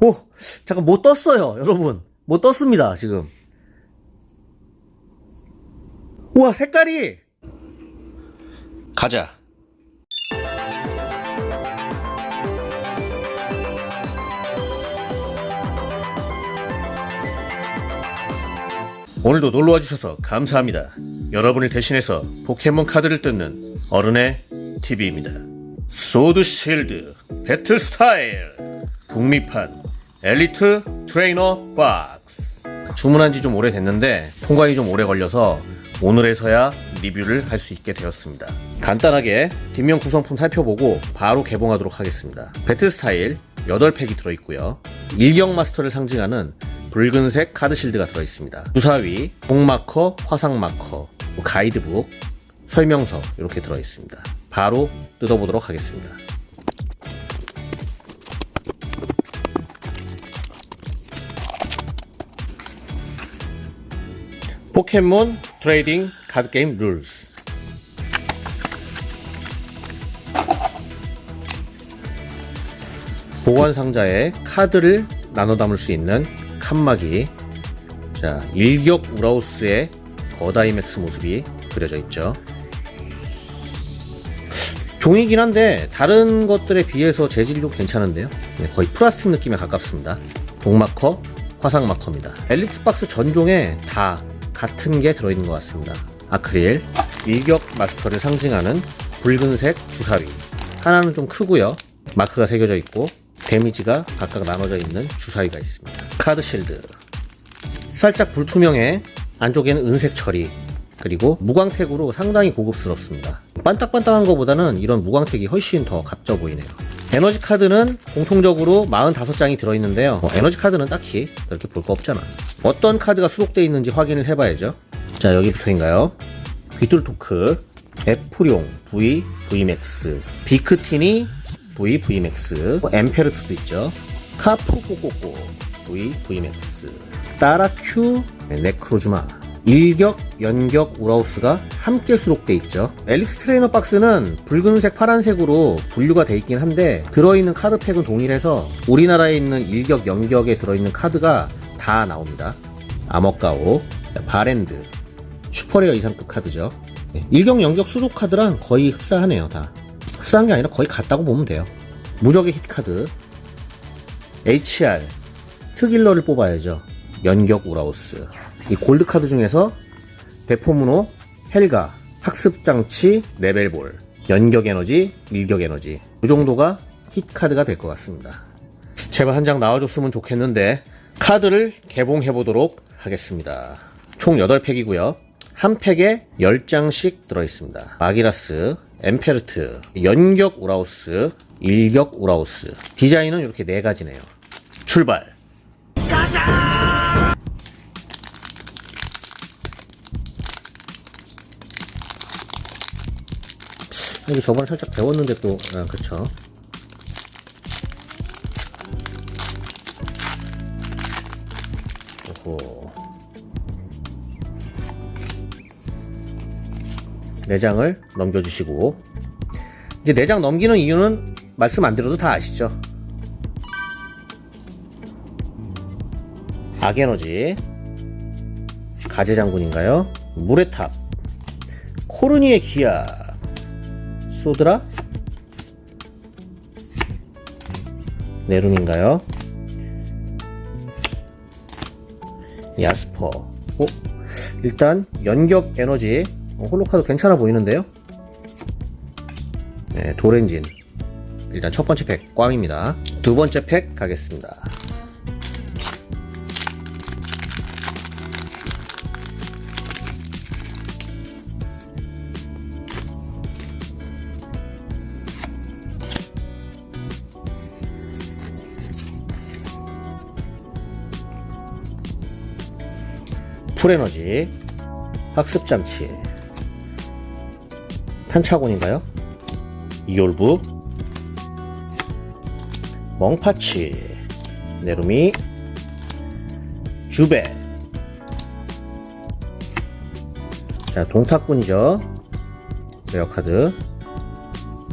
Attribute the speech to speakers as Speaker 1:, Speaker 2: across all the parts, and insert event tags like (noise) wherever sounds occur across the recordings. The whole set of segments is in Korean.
Speaker 1: 오, 잠깐 못 떴어요, 여러분. 못 떴습니다, 지금. 우와, 색깔이! 가자. 오늘도 놀러와 주셔서 감사합니다. 여러분을 대신해서 포켓몬 카드를 뜯는 어른의 TV입니다. 소드 실드 배틀 스타일 북미판 엘리트 트레이너 박스 주문한 지 좀 오래됐는데 통관이 좀 오래 걸려서 오늘에서야 리뷰를 할 수 있게 되었습니다. 간단하게 뒷면 구성품 살펴보고 바로 개봉하도록 하겠습니다. 배틀 스타일 8팩이 들어있고요. 일격 마스터를 상징하는 붉은색 카드 실드가 들어있습니다. 주사위, 공마커, 화상마커, 뭐 가이드북, 설명서 이렇게 들어있습니다. 바로 뜯어보도록 하겠습니다. 포켓몬 트레이딩 카드 게임 룰스. 보관 상자에 카드를 나눠 담을 수 있는 칸막이. 자 일격 우라우스의 거다이맥스 모습이 그려져 있죠. 종이긴 한데 다른 것들에 비해서 재질도 괜찮은데요. 네, 거의 플라스틱 느낌에 가깝습니다. 동마커 화상마커입니다. 엘리트 박스 전종에 다 같은 게 들어있는 것 같습니다. 아크릴 일격 마스터를 상징하는 붉은색 주사위. 하나는 좀 크고요. 마크가 새겨져 있고 데미지가 각각 나눠져 있는 주사위가 있습니다. 카드 실드. 살짝 불투명해. 안쪽에는 은색 처리. 그리고 무광택으로 상당히 고급스럽습니다. 반딱반딱한 것보다는 이런 무광택이 훨씬 더 값져 보이네요 에너지 카드는 공통적으로 45장이 들어있는데요. 뭐 에너지 카드는 딱히 그렇게 볼 거 없잖아. 어떤 카드가 수록되어 있는지 확인을 해봐야죠. 자 여기부터인가요? 귀뚫토크 에프룡 V V맥스 비크티니 V V맥스 엠페르트도 있죠. 카프꼬꼬꼬 V V맥스 따라큐 네크로즈마 일격, 연격, 우라우스가 함께 수록돼 있죠. 엘리트 트레이너 박스는 붉은색, 파란색으로 분류가 돼 있긴 한데 들어있는 카드 팩은 동일해서 우리나라에 있는 일격, 연격에 들어있는 카드가 다 나옵니다. 아머가오, 바랜드, 슈퍼레어 이상급 카드죠. 네, 일격, 연격 수록 카드랑 거의 흡사하네요, 다. 흡사한 게 아니라 거의 같다고 보면 돼요. 무적의 히트 카드, HR, 트길러를 뽑아야죠. 연격 우라우스. 이 골드 카드 중에서 대포문호, 헬가, 학습장치, 레벨볼, 연격 에너지, 일격 에너지. 이 정도가 힛 카드가 될 것 같습니다. 제발 한 장 나와줬으면 좋겠는데 카드를 개봉해 보도록 하겠습니다. 총 8팩이고요. 한 팩에 10장씩 들어있습니다. 마기라스, 엠페르트, 연격 우라우스, 일격 우라우스. 디자인은 이렇게 네 가지네요. 출발! 이게 저번에 살짝 배웠는데 또, 아, 그쵸. 오호. 내장을 넘겨주시고, 이제 내장 넘기는 이유는 말씀 안 드려도 다 아시죠? 악에너지, 가재장군인가요? 물의 탑, 코르니의 기아, 소드라? 네룸인가요? 야스퍼. 어? 일단 연격 에너지 어, 홀로카드 괜찮아 보이는데요? 네, 도렌진. 일단 첫 번째 팩 꽝입니다. 두 번째 팩 가겠습니다. 풀에너지 학습장치 탄차곤인가요? 이올부 멍파치 네루미 주베. 자 동탁군이죠. 레어카드.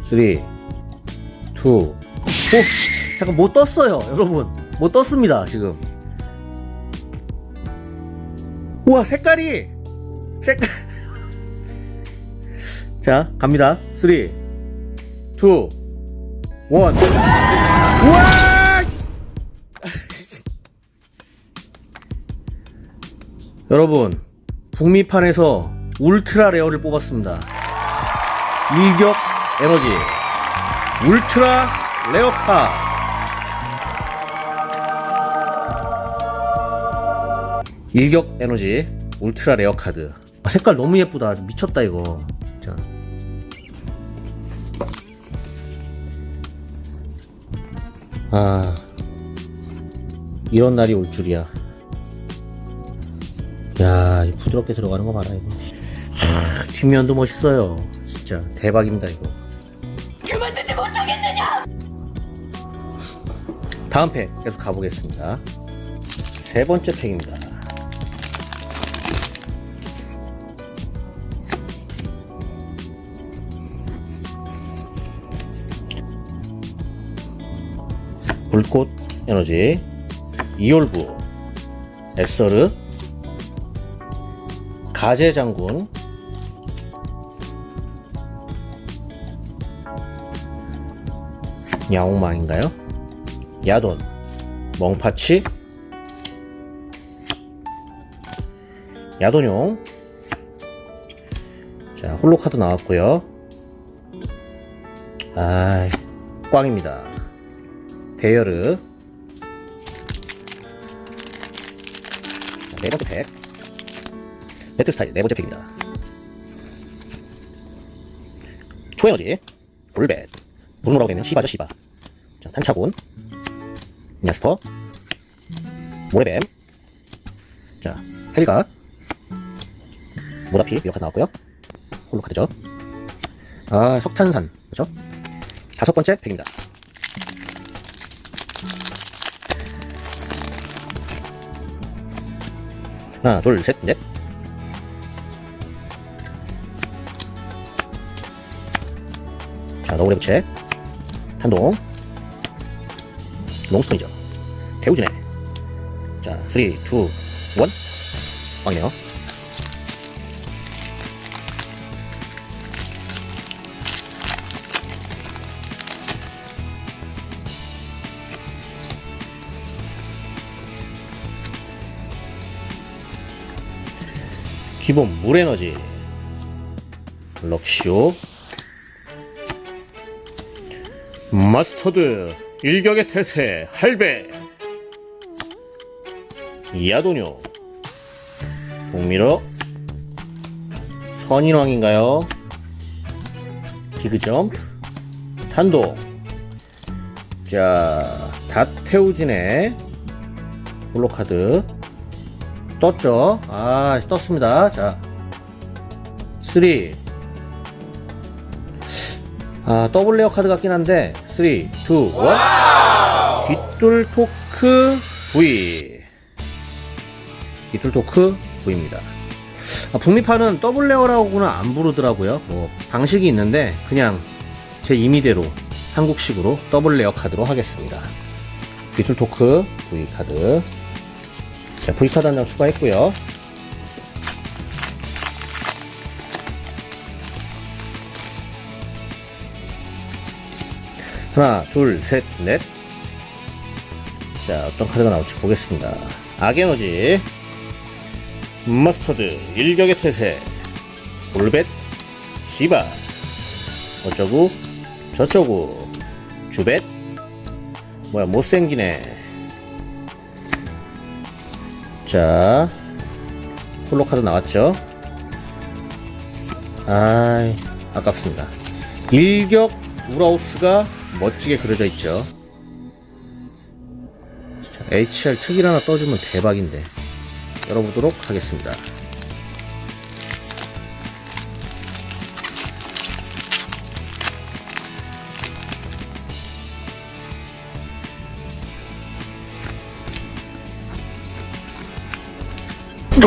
Speaker 1: 3 2 오! 잠깐 못 떴어요 여러분. 뭐 떴습니다 지금 우와 색깔이. 색깔. 자 갑니다. 3 2 1 우와! (laughs) 여러분 북미판에서 울트라 레어를 뽑았습니다. 일격 에너지. 울트라 레어카 일격 에너지 울트라 레어 카드 아, 색깔 너무 예쁘다 미쳤다 이거 자. 아 이런 날이 올 줄이야 야, 이 부드럽게 들어가는 거 봐라, 이거. 아, 뒷면도 멋있어요. 진짜 대박입니다, 이거.
Speaker 2: 그만두지 못하겠느냐?
Speaker 1: 다음 팩 계속 가보겠습니다. 세 번째 팩입니다. 불꽃 에너지, 이올부, 에서르, 가재 장군, 야옹망인가요? 야돈, 멍파치, 야돈용. 자, 홀로 카드 나왔고요. 아, 꽝입니다. 대여르. 자, 네 번째 팩. 배틀 스타일 네 번째 팩입니다. 초에너지, 불벳, 무슨 뭐라고 되면 시바죠, 시바. 자, 탄차군, 야스퍼, 모래뱀, 자, 헬가, 모다피 이렇게 나왔고요. 홀로 카드죠. 아, 석탄산, 그죠? 다섯 번째 팩입니다. 하나, 둘, 셋, 넷. 자, 너구리 부채, 탄동, 롱스톤이죠. 대우진해. 자, 3, 2, 1. 빵이네요. 기본 물 에너지. 럭시오. 마스터드 일격의 태세 할배. 야도뇨 동미러. 선인왕인가요? 디그점프. 탄도. 자 다태우진의 홀로카드 떴죠? 아, 떴습니다. 자, 3. 아, 더블 레어 카드 같긴 한데, 3, 2, 1. 뒷돌 토크 V. 뒷돌 토크 V입니다. 아, 북미판은 더블 레어라고는 안 부르더라고요. 뭐, 방식이 있는데, 그냥 제 임의대로 한국식으로 더블 레어 카드로 하겠습니다. 뒷돌 토크 V 카드. 자, V카드 한장 추가했고요. 하나, 둘, 셋, 넷. 자, 어떤 카드가 나올지 보겠습니다. 악에너지, 머스터드, 일격의 퇴세, 볼벳, 시바, 어쩌구, 저쩌구, 주벳, 뭐야, 못생기네. 자, 홀로 카드 나왔죠? 아이, 아깝습니다. 일격 우라우스가 멋지게 그려져 있죠. 자, HR 특일 하나 떠주면 대박인데. 열어보도록 하겠습니다.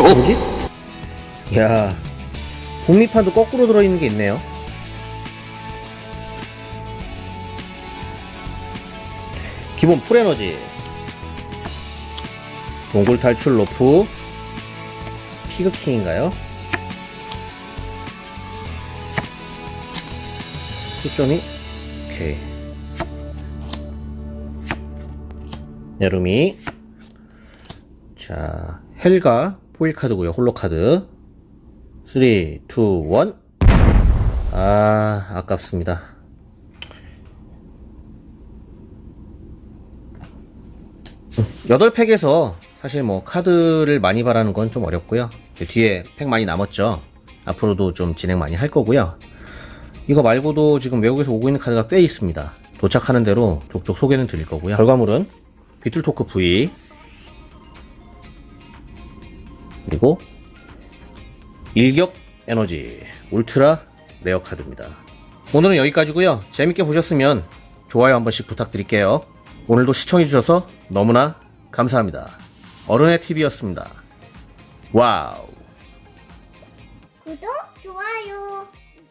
Speaker 1: 뭐지? 야, 북미판도 거꾸로 들어있는 게 있네요. 기본 풀에너지, 동굴 탈출 로프. 피그킹인가요? 초점이? 오케이. 여름이. 자 헬가 포일 카드고요 홀로 카드 3, 2, 1 아, 아깝습니다. 여덟 팩에서 사실 뭐 카드를 많이 바라는 건 좀 어렵고요. 뒤에 팩 많이 남았죠. 앞으로도 좀 진행 많이 할 거고요. 이거 말고도 지금 외국에서 오고 있는 카드가 꽤 있습니다. 도착하는 대로 족족 소개는 드릴 거고요. 결과물은 귀틀토크 V 그리고 일격 에너지 울트라 레어 카드입니다. 오늘은 여기까지고요. 재밌게 보셨으면 좋아요 한 번씩 부탁드릴게요. 오늘도 시청해주셔서 너무나 감사합니다. 어른의 TV였습니다. 와우.